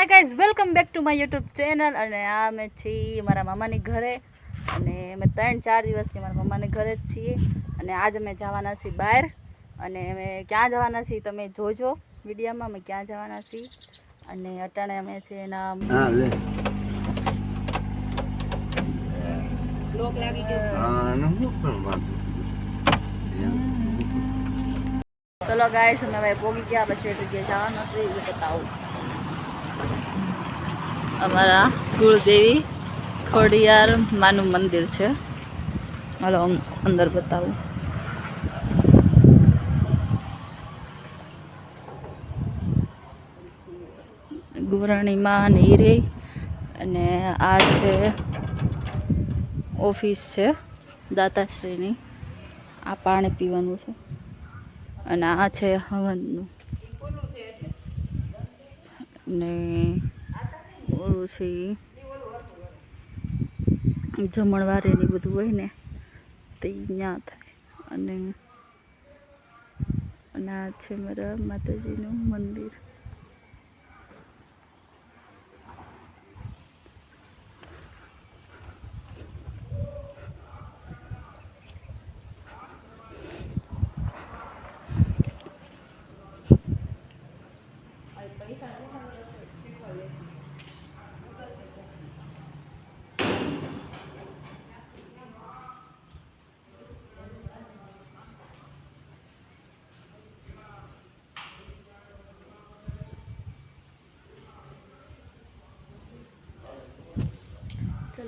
Hi guys welcome back to my YouTube channel અને આ અમે છીએ મારા મામાની ઘરે. અને અમે ત્રણ ચાર દિવસથી મારા મામાની ઘરે જ છીએ. અને આજ અમે જવાના છીએ બહાર. અને અમે ક્યાં જવાના છીએ તમે જોજો વિડીયોમાં અમે ક્યાં જવાના છીએ. અને અટાણે અમે છે એના હા લાગી ગયો. હા ને હું પણ વાંધો એમ. ચલો ગાઈસ અમે હવે પોગી ગયા પછી જગ્યાએ જવાનું હતું એ બતાવું. અમારા કુળદેવી ખોડિયાર માનું મંદિર છે. હાલો અંદર બતાવું. ગુરાણીમાં નીરે અને આ છે ઓફિસ છે દાતાશ્રીની. આ પાણી પીવાનું છે અને આ છે હવનનું. ને છે જમણવારે ને બધું હોય ને, તે ત્યાં થાય. અને આ છે મારા માતાજીનું મંદિર.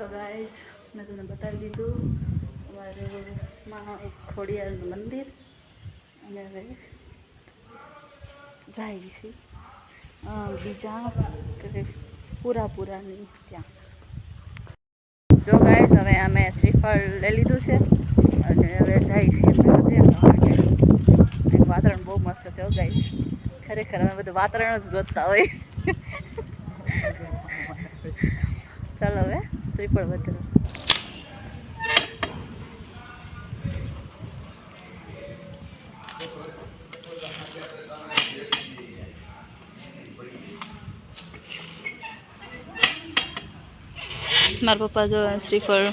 ચલો ગાઈઝ મેં તમને બતાવી દીધું, અમારું માં એક ખોડિયારનું મંદિર. અને હવે જાય છે. બીજા કે પૂરા પૂરાની ત્યાં. જો ગાઈઝ હવે અમે શ્રીફળ લઈ લીધું છે. અને હવે જાય છે વાતાવરણ બહુ મસ્ત છે ગાઈઝ ખરેખર અમે બધું વાતાવરણ જ ગોતતા હોય. ચાલો, હવે. શ્રીફળ વધરો. મારા પપ્પા જો શ્રીફળ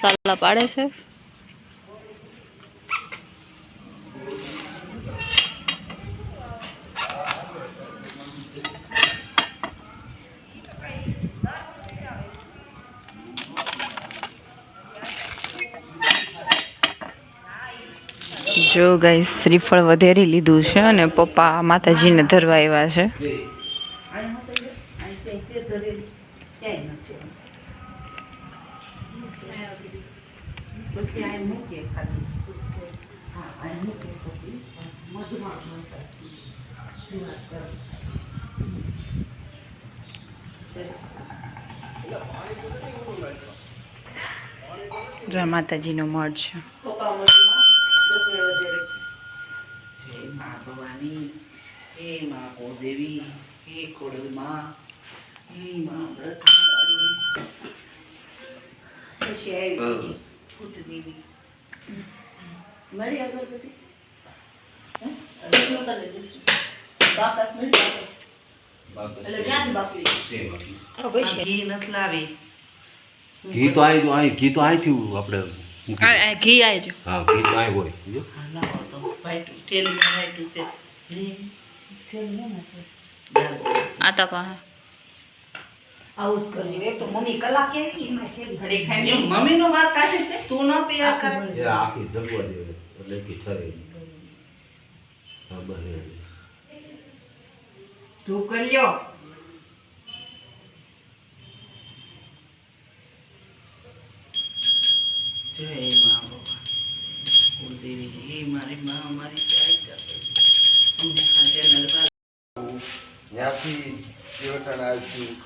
સાલા પાડે છે. જો ગાઈ શ્રીફળ વધેરી લીધું છે અને પપ્પા માતાજીને ધરવા આવ્યા છે. જો માતાજીનો મઢ છે. જય મા ભવાની હે મા ગોદેવી હે ખોડલમાં હે મા વ્રતવાળી. પછી આવી ભૂતદેવી. મળી અગરબત્તી. બાપાસ મળી એટલે ક્યાંથી બાપી? ઘી નથી લાવી. ઘી તો આવી ઘી તો આવી થયું આપણે. ઘી આવી હા ઘી તો આઈ હોય. જો. લાવો તો. વાઈટું વાઈટું છે. છે. આતા આવું જ કરજો. એક તો મમ્મી કલા કેવી એમાં કેવી ઘડી ખાઈને એમ મમ્મીનો વાત કાઢે છે. તું ન તૈયાર કરે એ આખી જગવા દે એટલે કે ઠરે. હા બને. તું કર્યો જય મા કુળદેવી હે મારી મા મારી જય અમને ખાજે નરવા ત્યાંથી દેવટાણ આવ્યું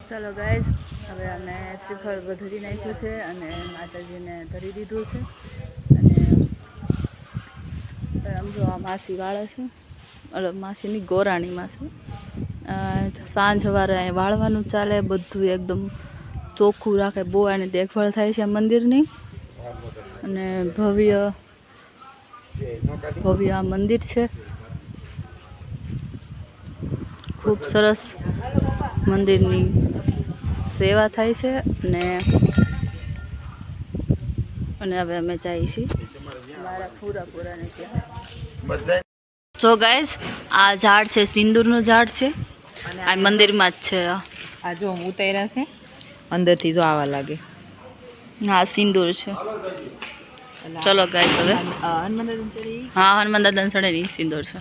ચાલો ગાઈઝ હવે અમે શ્રીફળ વધરી નાખ્યું છે અને માતાજીને ધરી દીધું છે. અને આમ જો આ માસી વાળે છે. ઓલો માસીની ગોરાણીમાં માસી સાંજ સવારે અહીંયા વાળવાનું ચાલે બધું એકદમ ચોખ્ખું રાખે બહુ એની દેખભાળ થાય છે મંદિરની. અને ભવ્ય ભવ્ય આ મંદિર છે. ખૂબ સરસ મંદિરની સેવા થાય છે અને અને હવે અમે જઈએ છીએ. મારા પૂરા પૂરાને ત્યાં. જો ગાઈઝ આ ઝાડ છે સિંદૂરનું ઝાડ છે. આ મંદિરમાં જ છે. આ. જો જો ઉતાર્યા છે. અંદરથી જો આવા લાગે. હા સિંદૂર છે. ચલો ગાઈસ હવે. હનુમાન દાદા હા હનુમાન દાદા સડે ની સિંદૂર છે.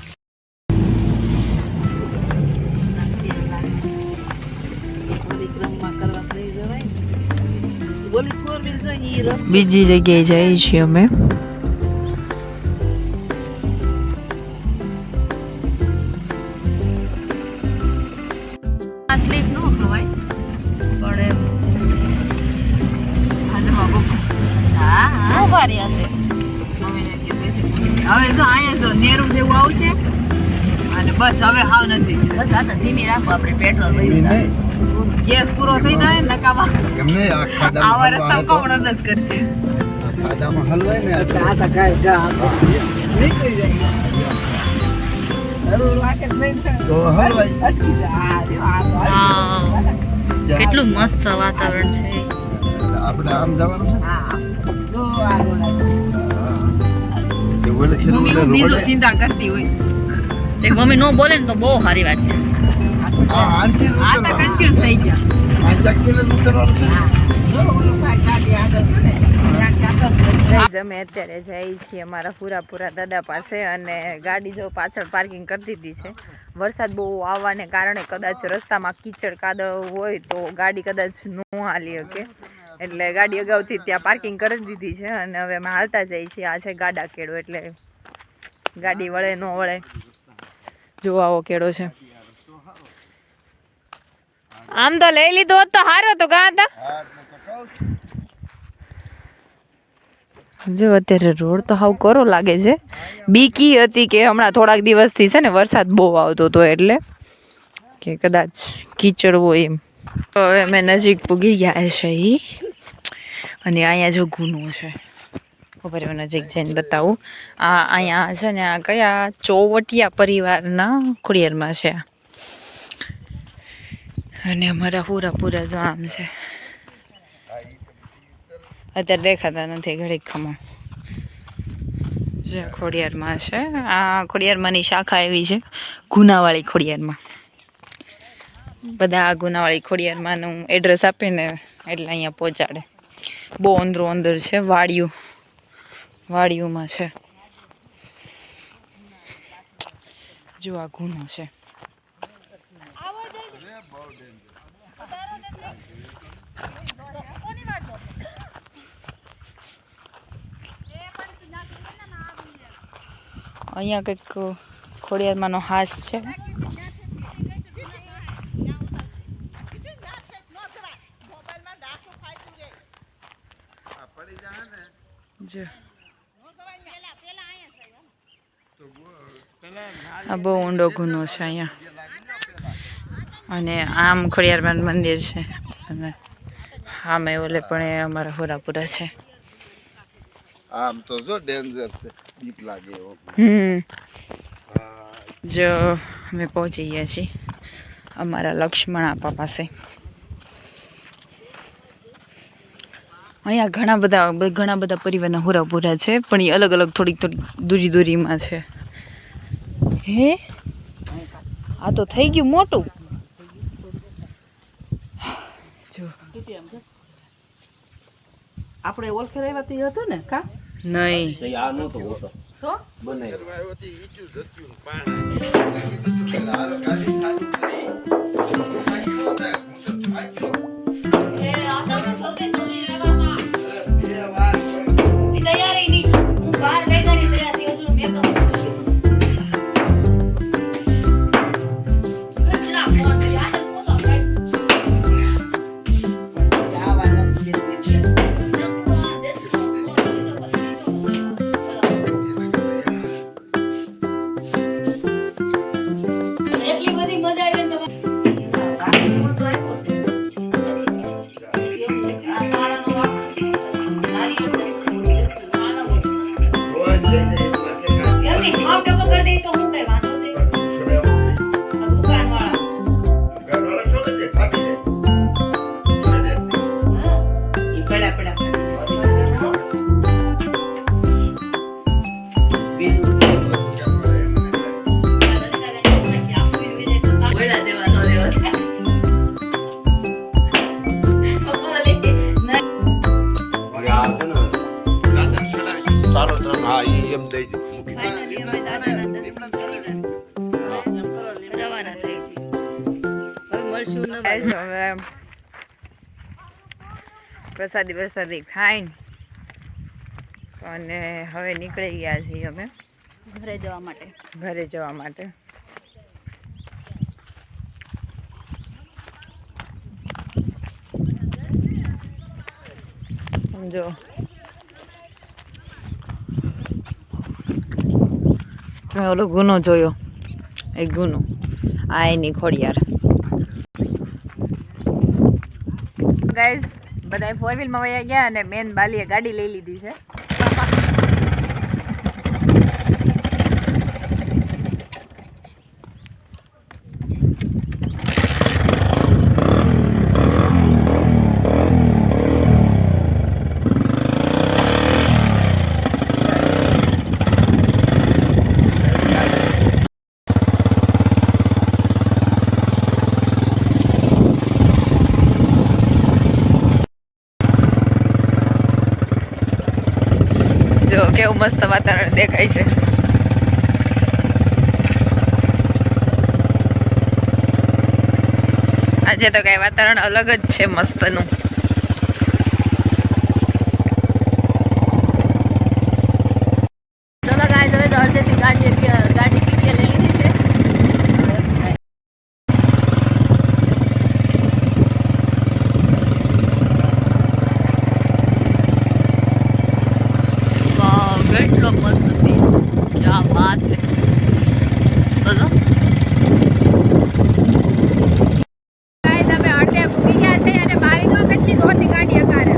બીજી જગ્યાએ જઈએ છીએ અમે. આપણે પેટ્રોલ ગેસ પૂરો થઈ જાય નકામા. એમને આવા રસ્તા કોણ મદદ કરશે? ખાડામાં હલવાય ને એટલે આ નીકળી જાય. કેટલું મસ્ત વાતાવરણ છે. આપણે આમ જવાનું છે? જો આ રોડ કરતી હોય. મમ્મી નો બોલે ને તો બહુ સારી વાત છે. આ તો. કન્ફ્યુઝ થઈ ગયા. અમે અત્યારે જઈએ છીએ અમારા પૂરા પૂરા દાદા પાસે અને ગાડી જો પાછળ પાર્કિંગ કરી દીધી છે. વરસાદ બહુ આવવાને કારણે કદાચ રસ્તામાં કીચડ કાદળ હોય તો ગાડી કદાચ ન હાલી શકે. એટલે ગાડી અગાઉથી ત્યાં પાર્કિંગ કરી દીધી છે અને હવે અમે હાલતા જઈએ છીએ. આ છે ગાડા કેળો એટલે ગાડી વળે ન વળે. જોવાઓ આવો કેળો છે. આમ તો લઈ લીધો હોત તો સારો તો કાં હતા જો, અત્યારે રોડ તો હાવ કરો લાગે છે. બીકી હતી કે હમણાં થોડાક દિવસથી છે ને વરસાદ બહુ આવતો હતો એટલે કે કદાચ કીચડ હોય એમ હવે અમે નજીક પૂગી ગયા છે એ અને અહીંયા જો ગુનો છે. ખબર હું નજીક જઈને બતાવું. આ અહીંયા છે ને આ કયા ચોવટિયા પરિવારના ખોડિયારમાં છે. આ. અને અમારા પૂરા પૂરા જો આમ છે. અત્યારે દેખાતા નથી ઘડીક ખમણ જે ખોડિયારમાં છે. આ ખોડિયારમાંની શાખા એવી છે, ગુનાવાળી ખોડિયારમાં. બધા આ ગુનાવાળી ખોડિયારમાંનું એડ્રેસ આપીને એટલે અહીંયા પહોંચાડે. બહુ અંદરો અંદર છે વાડિયું વાડિયુંમાં છે. જો આ ગુનો છે. અહીંયા કંઈક ખોડિયારમાંનો હાસ છે. આ બહુ ઊંડો ગુનો છે અહીંયા. અને આમ ખોડિયારમાંન મંદિર છે. અને આમે ઓલે પણ એ અમારા હોરાપુરા છે. આમ તો જો ડેન્જર છે. બીક લાગે એવો. હમ. જો અમે પહોંચી ગયા છીએ અમારા લક્ષ્મણ આપા પાસે. અહીંયા ઘણા બધા ઘણા બધા પરિવારના હોરાપુરા છે પણ એ અલગ અલગ થોડીક થોડીક દૂરી દૂરીમાં છે. હે? આ તો થઈ ગયું મોટું. આપણે ઓળખે રહેવાથી હતું ને કા? નહીં. આ નહોતો હોતો. તો? જત્યું પાણી ગમે હાફ ડબો કરી દે તો હું એમ દઈ દીધું પ્રસાદી પ્રસાદી. ખાઈને અને હવે નીકળી ગયા છીએ અમે ઘરે જવા માટે. ઘરે જવા માટે. જો મેં ઓલો ગુનો જોયો. એ ગુનો. આ એની ખોડિયાર ગાઈઝ બધા ફોર વ્હીલમાં વયા ગયા અને મેન બાલીએ ગાડી લઈ લીધી છે. જો કેવું મસ્ત વાતાવરણ દેખાય છે. આજે તો કઈ વાતાવરણ અલગ જ છે મસ્તનું ચલો ગાય હવે તો અડધેથી ગાડી ગાડી પીટીએ લઈ લીધી છે હવે વાવ કેટલો મસ્ત સીન છે ક્યાં વાત છે બોલો ગાઈસ અમે અડધે મૂકી ગયા છે અને બારીમાં કેટલી જોરથી ગાડી હકારે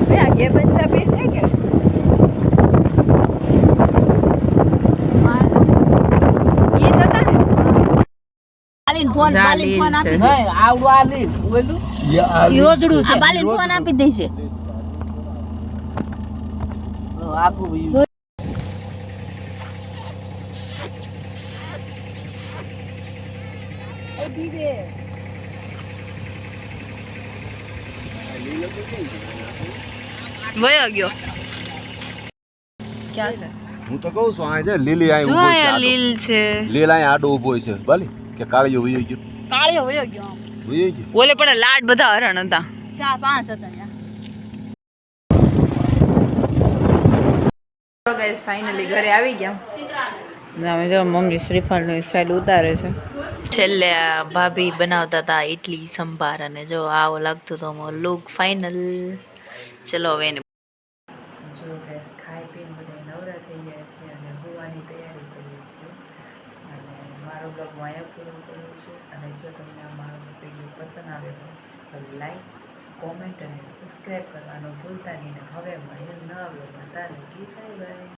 બે આ ગે પંજાબી છે કે ગીત હતા ને બાલીન ફોન બાલીન ફોન આપી દે. આવડું આ લે બોલું? ઈ છે. આ ફોન આપી દે છે. આપું વયો ગયો. ક્યાં છે? હું તો કહું છું આ છે લીલી છે આડો. લીલ છે? લીલ અહીં આડો ઊભો છે ભલે. કે કાળિયો વયો ગયો. કાળિયો વયો ગયો. વયો ગયો? ઓલે પણ લાડ બધા હરણ હતા. ચાર પાંચ હતા ગાઈસ ફાઇનલી ઘરે આવી ગયા. અમે જો મમ્મી શ્રીફળની સ્ટાઇલ ઉતારે છે. છેલ્લે આ ભાભી બનાવતા હતા ઇડલી સંભાર અને જો આવો લાગતું તો લુક ફાઇનલ ચલો હવે એને જો ગેસ ખાઈ પીને બધા નવરા થઈ ગયા છે અને હોવાની તૈયારી કરીએ છીએ અને મારો બ્લોગ હું અહીંયા પૂરો કરું છું. અને જો તમને આ મારો વીડિયો પસંદ આવે તો લાઈક, કોમેન્ટ અને સબસ્ક્રાઈબ કરવાનું ભૂલતા નહીં. ને હવે મળીએ આવ્યો બ્લોગમાં. તારે બાય બાય.